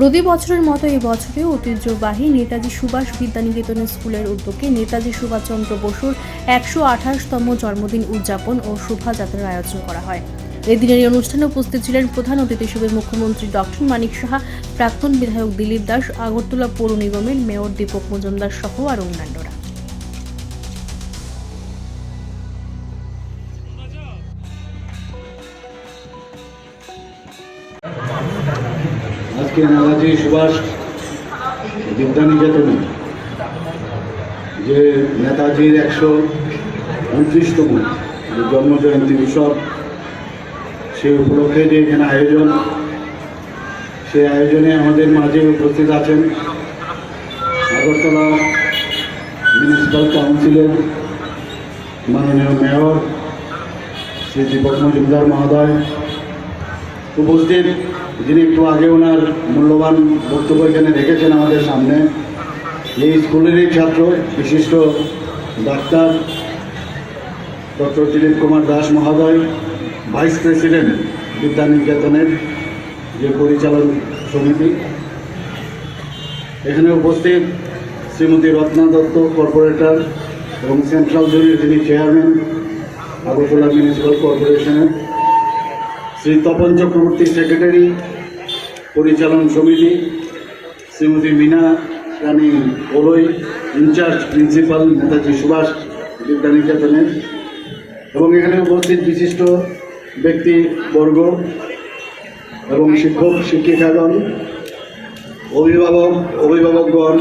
প্রতি বছরের মতো এই ঐতিহ্যবাহী নেতাজি সুভাষ বিদ্যানিকেতন স্কুলের উদ্যোগে নেতাজি সুভাষচন্দ্র বসুর একশো আঠাশতম জন্মদিন উদযাপন ও শোভাযাত্রার আয়োজন করা হয়। এদিনের এই অনুষ্ঠানে উপস্থিত ছিলেন প্রধান অতিথি হিসেবে মুখ্যমন্ত্রী ডক্টর মানিক সাহা, প্রাক্তন বিধায়ক দিলীপ দাস, আগরতলা পৌর নিগমের মেয়র দীপক মজুমদার সহ আর অন্যান্যরা। আজকে নেতাজি সুভাষ বিদ্যানিকেতনে যে নেতাজির একশো উনত্রিশতম জন্মজয়ন্তী উৎসব, সেই উপলক্ষে যে এখানে আয়োজন, সেই আয়োজনে আমাদের মাঝে উপস্থিত আছেন আগরতলা মিউনিসিপ্যাল কাউন্সিলের মাননীয় মেয়র শ্রী দীপক মজুমদার মহোদয় উপস্থিত, যিনি একটু আগে ওনার মূল্যবান বক্তব্য এখানে রেখেছেন আমাদের সামনে, এই স্কুলেরই ছাত্র, বিশিষ্ট ডাক্তার ডক্টর দিলীপ কুমার দাস মহোদয়, ভাইস প্রেসিডেন্ট বিদ্যানিকেতনের যে পরিচালন সমিতি। এখানে উপস্থিত শ্রীমতী রত্না দত্ত কর্পোরেটর এবং সেন্ট্রাল জুরির যিনি চেয়ারম্যান, আগরতলা মিউনিসিপ্যাল কর্পোরেশনের শ্রী তপন চক্রবর্তী সেক্রেটারি পরিচালন সমিতি, শ্রীমতী মীনা রানী ওলই ইনচার্জ প্রিন্সিপাল নেতাজি সুভাষ বিদ্যানিকেতনের এবং এখানে উপস্থিত বিশিষ্ট ব্যক্তিবর্গ এবং শিক্ষক, শিক্ষিকাগণ, অভিভাবক, অভিভাবকগণ